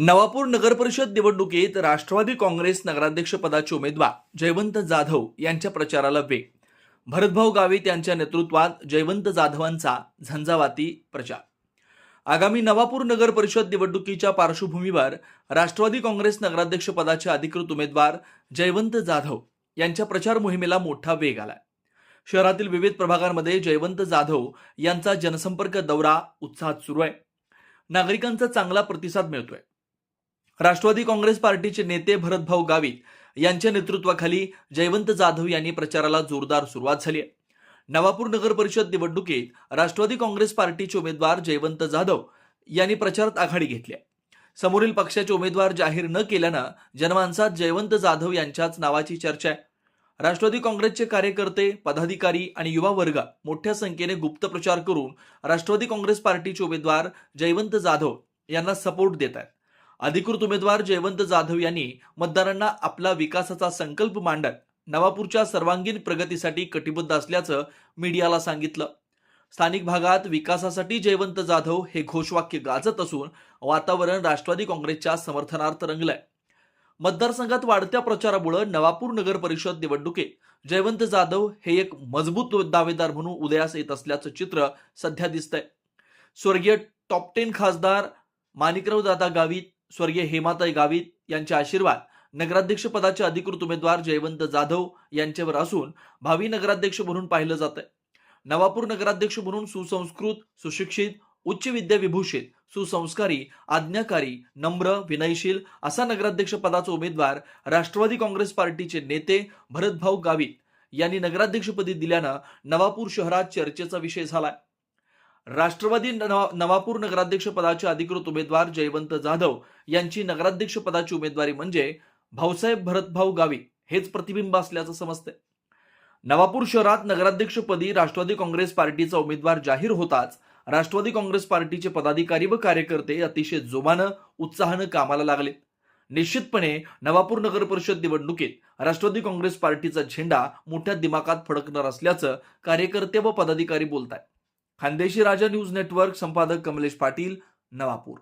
नवापूर नगरपरिषद निवडणुकीत राष्ट्रवादी काँग्रेस नगराध्यक्षपदाचे उमेदवार जयवंत जाधव यांच्या प्रचाराला वेग. भरतभाऊ गावित यांच्या नेतृत्वात जयवंत जाधवांचा झंझावाती प्रचार. आगामी नवापूर नगर परिषद निवडणुकीच्या पार्श्वभूमीवर राष्ट्रवादी काँग्रेस नगराध्यक्षपदाचे अधिकृत उमेदवार जयवंत जाधव यांच्या प्रचार मोहिमेला मोठा वेग आला शहरातील विविध प्रभागांमध्ये जयवंत जाधव यांचा जनसंपर्क दौरा उत्साहात सुरू आहे. नागरिकांचा चांगला प्रतिसाद मिळतोय. राष्ट्रवादी काँग्रेस पार्टीचे नेते भरतभाऊ गावित यांच्या नेतृत्वाखाली जयवंत जाधव यांनी प्रचाराला जोरदार सुरुवात झाली आहे. नवापूर नगर परिषद निवडणुकीत राष्ट्रवादी काँग्रेस पार्टीचे उमेदवार जयवंत जाधव यांनी प्रचारात आघाडी घेतली आहे. समोरील पक्षाचे उमेदवार जाहीर न केल्यानं जनमानसात जयवंत जाधव यांच्याच नावाची चर्चा आहे. राष्ट्रवादी काँग्रेसचे कार्यकर्ते पदाधिकारी आणि युवा वर्ग मोठ्या संख्येने गुप्त प्रचार करून राष्ट्रवादी काँग्रेस पार्टीचे उमेदवार जयवंत जाधव यांना सपोर्ट देत आहेत. अधिकृत उमेदवार जयवंत जाधव यांनी मतदारांना आपला विकासाचा संकल्प मांडत नवापूरच्या सर्वांगीण प्रगतीसाठी कटिबद्ध असल्याचं मीडियाला सांगितलं. स्थानिक भागात विकासासाठी जयवंत जाधव हे घोषवाक्य गाजत असून वातावरण राष्ट्रवादी काँग्रेसच्या समर्थनार्थ रंगलंय. मतदारसंघात वाढत्या प्रचारामुळे नवापूर नगर परिषद निवडणुकीत जयवंत जाधव हे एक मजबूत दावेदार म्हणून उदयास येत असल्याचं चित्र सध्या दिसतंय. स्वर्गीय टॉप टेन खासदार माणिकराव दादा गावित स्वर्गीय हेमाताई गावित यांचे आशीर्वाद नगराध्यक्ष पदाचे अधिकृत उमेदवार जयवंत जाधव यांच्यावर असून भावी नगराध्यक्ष म्हणून पाहिलं जात आहे नवापूर नगराध्यक्ष म्हणून सुसंस्कृत सुशिक्षित उच्च विद्याविभूषित सुसंस्कारी आज्ञाकारी नम्र विनयशील असा नगराध्यक्ष पदाचा उमेदवार राष्ट्रवादी काँग्रेस पार्टीचे नेते भरतभाऊ गावित यांनी नगराध्यक्षपदी दिल्यानं नवापूर शहरात चर्चेचा विषय झालाय. राष्ट्रवादी नवापूर नगराध्यक्ष पदाचे अधिकृत उमेदवार जयवंत जाधव यांची नगराध्यक्ष पदाची उमेदवारी म्हणजे भाऊसाहेब भरतभाऊ गावी हेच प्रतिबिंब असल्याचं समजतंय. नवापूर शहरात नगराध्यक्षपदी राष्ट्रवादी काँग्रेस पार्टीचा उमेदवार जाहीर होताच राष्ट्रवादी काँग्रेस पार्टीचे पदाधिकारी व कार्यकर्ते अतिशय जोमानं उत्साहानं कामाला लागले. निश्चितपणे नवापूर नगर परिषद निवडणुकीत राष्ट्रवादी काँग्रेस पार्टीचा झेंडा मोठ्या दिमाकात फडकणार असल्याचं कार्यकर्ते व पदाधिकारी बोलत आहेत खानदेशी राजा न्यूज नेटवर्क संपादक कमलेश पाटील नवापूर.